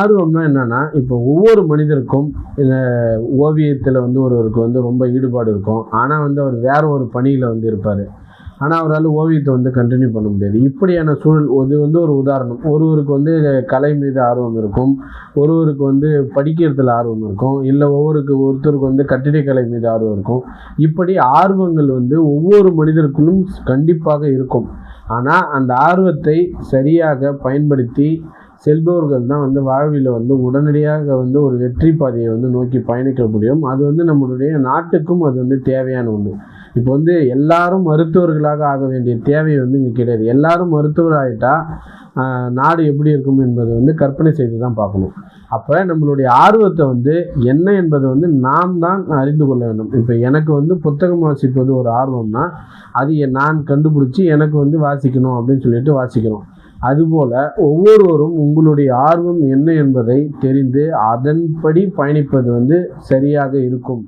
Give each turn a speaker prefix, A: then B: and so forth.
A: ஆர்வம்னா என்னென்னா இப்போ ஒவ்வொரு மனிதருக்கும் இந்த ஓவியத்தில் வந்து ஒருவருக்கு வந்து ரொம்ப ஈடுபாடு இருக்கும். ஆனால் வந்து அவர் வேற ஒரு பணியில் வந்து இருப்பார். ஆனால் அவரால் ஓவியத்தை வந்து கண்டினியூ பண்ண முடியாது. இப்படியான சூழல் இது வந்து ஒரு உதாரணம். ஒருவருக்கு வந்து கலை மீது ஆர்வம் இருக்கும். ஒருவருக்கு வந்து படிக்கிறதுல ஆர்வம் இருக்கும். இல்லை ஒவ்வொருக்கு ஒருத்தருக்கு வந்து கட்டிடக்கலை மீது ஆர்வம் இருக்கும். இப்படி ஆர்வங்கள் வந்து ஒவ்வொரு மனிதருக்குள்ளும் கண்டிப்பாக இருக்கும். ஆனால் அந்த ஆர்வத்தை சரியாக பயன்படுத்தி செல்பவர்கள் தான் வந்து வாழ்வில் வந்து உடனடியாக வந்து ஒரு வெற்றி பாதையை வந்து நோக்கி பயணிக்க முடியும். அது வந்து நம்மளுடைய நாட்டுக்கும் அது வந்து தேவையான ஒன்று இப்போ வந்து எல்லாரும் மருத்துவர்களாக ஆக வேண்டிய தேவை வந்து இங்கே கிடையாது. எல்லாரும் மருத்துவர் ஆகிட்டா நாடு எப்படி இருக்கும் என்பதை வந்து கற்பனை செய்து தான் பார்க்கணும். அப்போ நம்மளுடைய ஆர்வத்தை வந்து என்ன என்பதை வந்து நாம் தான் அறிந்து கொள்ள வேண்டும். இப்போ எனக்கு வந்து புத்தகம் வாசிப்பது ஒரு ஆர்வம்னா அது நான் கண்டுபிடிச்சி எனக்கு வந்து வாசிக்கணும் அப்படின்னு சொல்லிட்டு வாசிக்கிறோம். அதுபோல ஒவ்வொருவரும் உங்களுடைய ஆர்வம் என்ன என்பதை தெரிந்து அதன்படி பயணிப்பது வந்து சரியாக இருக்கும்.